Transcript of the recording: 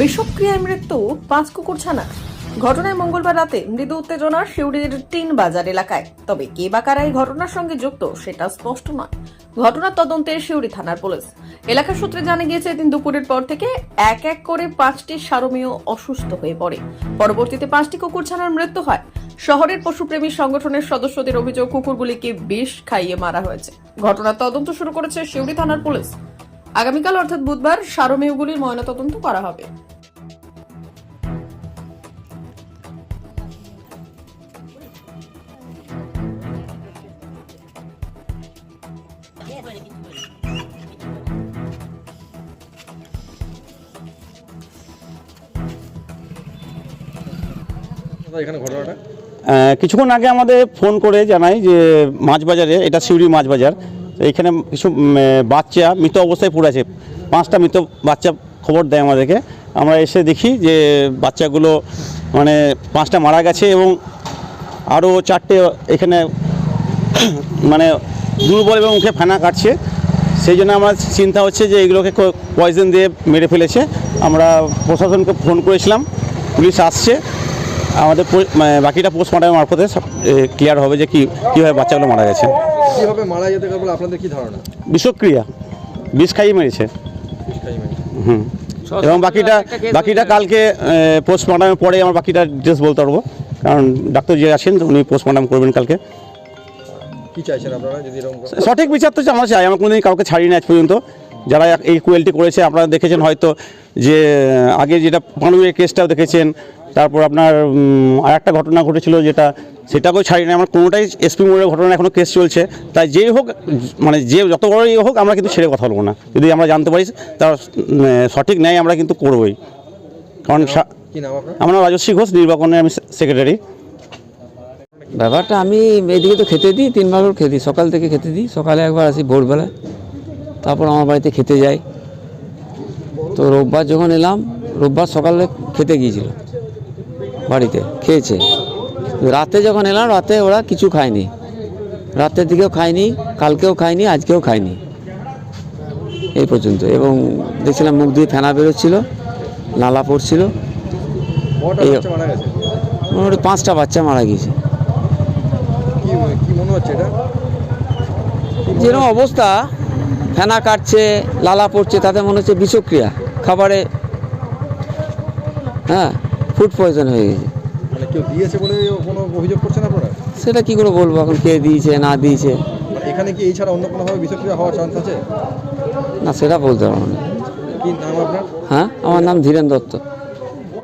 বিষক্রিয়ায় মৃত্যু পাঁচ কুকুর ছানা। ঘটনায় মঙ্গলবার রাতে মৃদু উত্তেজনা শিউড়ির টিন বাজার এলাকায়। তবে কে বা কারা এই ঘটনার সঙ্গে যুক্ত সেটা স্পষ্ট নয়। ঘটনার তদন্তে শিউড়ি থানার পুলিশ। এলাকার সূত্রে জানা গিয়েছে, এদিন দুপুরের পর থেকে এক এক করে পাঁচটি সারমীয় অসুস্থ হয়ে পড়ে। পরবর্তীতে পাঁচটি কুকুর ছানার মৃত্যু হয়। শহরের পশুপ্রেমী সংগঠনের সদস্যদের অভিযোগ, কুকুরগুলিকে বিষ খাইয়ে মারা হয়েছে। ঘটনার তদন্ত শুরু করেছে শিউড়ি থানার পুলিশ। আগামীকাল অর্থাৎ বুধবার সারমেয়গুলির ময়নাতদন্ত করা হবে। এখানে ঘটনাটা? কিছুক্ষণ আগে আমাদের ফোন করে জানাই যে মাছ বাজারে এটা সিউড়ি মাছ বাজার তো এখানে কিছু বাচ্চা মৃত অবস্থায় পড়ে আছে। পাঁচটা মৃত বাচ্চা খবর দেয় আমাদেরকে। আমরা এসে দেখি যে বাচ্চাগুলো মানে পাঁচটা মারা গেছে এবং আরও চারটে এখানে মানে দুর্বল এবং মুখে ফেনা কাটছে। সেই জন্য আমার চিন্তা হচ্ছে যে এগুলোকে পয়জন দিয়ে মেরে ফেলেছে। আমরা প্রশাসনকে ফোন করেছিলাম, পুলিশ আসছে। আমাদের বাকিটা পোস্টমর্টমের মারফতে ক্লিয়ার হবে যে কী, কীভাবে বাচ্চাগুলো মারা গেছে। কীভাবে মারা যেতে পারে বলে আপনাদের কি ধারণা? বিষক্রিয়া। বিষ খাইয়ে মেরেছে। হুম। এবং বাকিটা বাকিটা কালকে পোস্টমর্টমের পরে আমার বাকিটা ডিটেলস বলতে পারব। কারণ ডাক্তার যে আছেন উনি পোস্টমর্টম করবেন কালকে। কি চাইছেন আপনারা? যদি সঠিক বিচার তো আমার চাই। আমার কোনোদিন কাউকে ছাড়িনি আজ পর্যন্ত। যারা এই কুয়েলটি করেছে আপনারা দেখেছেন হয়তো যে আগে যেটা পানুয়ের কেসটাও দেখেছেন তারপর আপনার আর একটা ঘটনা ঘটেছিল যেটা সেটাকেও ছাড়ি না আমার কোনোটাই এসপি মোড়ের ঘটনা এখনও কেস চলছে। তাই যেই হোক মানে যে যত বড়ই হোক আমরা কিন্তু ছেড়ে কথা বলব না। যদি আমরা জানতে পারি তার সঠিক ন্যায় আমরা কিন্তু করবই। কারণ আমার নাম রাজস্বী ঘোষ নির্বাচনের আমি সেক্রেটারি ব্যাপারটা আমি এদিকে তো খেতে দিই তিনবার খেতে দিই সকাল থেকে খেতে দিই। সকালে একবার আসি ভোরবেলা তারপর আমার বাড়িতে খেতে যাই। তো রোববার যখন এলাম রোববার সকালে খেতে গিয়েছিল বাড়িতে খেয়েছে। রাতে যখন এলাম রাতে ওরা কিছু খায়নি। রাতের দিকেও খায়নি কালকেও খায়নি আজকেও খায়নি। এই পর্যন্ত। এবং দেখছিলাম মুখ দিয়ে ফেনা বেরোচ্ছিল নালা পড়ছিল। এই- মোটামুটি পাঁচটা বাচ্চা মারা গিয়েছে। যেরকম অবস্থা ফেনা কাটছে লালা পড়ছে তাতে মনে হচ্ছে বিষক্রিয়া। খাবারে হ্যাঁ ফুড পয়জন হয়ে গেছে। মানে সেটা কি করে বলব এখন কে দিয়েছে না দিয়েছে? মানে এখানে কি এই ছাড়া অন্য কোনোভাবে বিষক্রিয়া হওয়ার চান্স আছে? না সেটা বলতে পারব না। হ্যাঁ আমার নাম ধীরেন দত্ত।